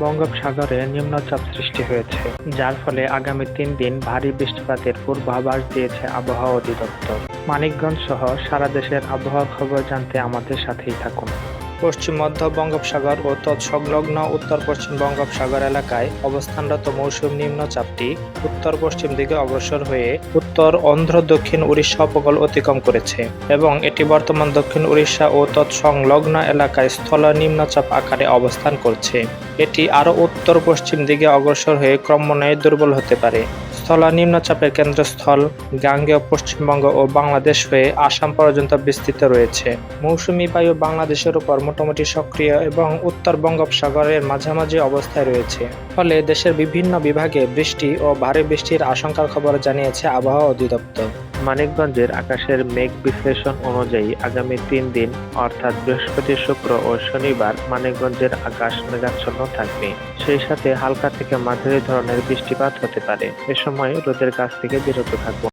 বঙ্গোপসাগরে নিম্নচাপ সৃষ্টি হয়েছে, যার ফলে আগামী তিন দিন ভারী বৃষ্টিপাতের পূর্বাভাস দিয়েছে আবহাওয়া অধিদপ্তর। মানিকগঞ্জ সহ সারা দেশের আবহাওয়া খবর জানতে আমাদের সাথেই থাকুন। পশ্চিম মধ্য বঙ্গোপসাগর ও তৎসংলগ্ন উত্তর পশ্চিম বঙ্গোপসাগর এলাকায় অবস্থানরত মৌসুম নিম্নচাপটি উত্তর পশ্চিম দিকে অগ্রসর হয়ে উত্তর, অন্ধ্র, দক্ষিণ উড়িষ্যা উপকূল অতিক্রম করেছে এবং এটি বর্তমান দক্ষিণ উড়িষ্যা ও তৎসংলগ্ন এলাকায় স্থল নিম্নচাপ আকারে অবস্থান করছে। এটি আরও উত্তর পশ্চিম দিকে অগ্রসর হয়ে ক্রমান্বয়ে দুর্বল হতে পারে। স্থল নিম্নচাপের কেন্দ্রস্থল, গাঙ্গেয়, পশ্চিমবঙ্গ ও বাংলাদেশ হয়ে আসাম পর্যন্ত বিস্তৃত রয়েছে। মৌসুমি বায়ু বাংলাদেশের উপর মোটামুটি সক্রিয় এবং উত্তর বঙ্গোপসাগরের মাঝামাঝি অবস্থায় রয়েছে। ফলে দেশের বিভিন্ন বিভাগে বৃষ্টি ও ভারী বৃষ্টির আশঙ্কার খবর জানিয়েছে আবহাওয়া অধিদপ্তর। মানিকগঞ্জের আকাশের মেঘ বিশ্লেষণ অনুযায়ী আগামী তিন দিন, অর্থাৎ বৃহস্পতি, শুক্র ও শনিবার মানিকগঞ্জের আকাশ মেঘাচ্ছন্ন থাকবে। সেই সাথে হালকা থেকে মাঝারি ধরনের বৃষ্টিপাত হতে পারে। এ সময় রোদের কাছ থেকে বিরত থাকব।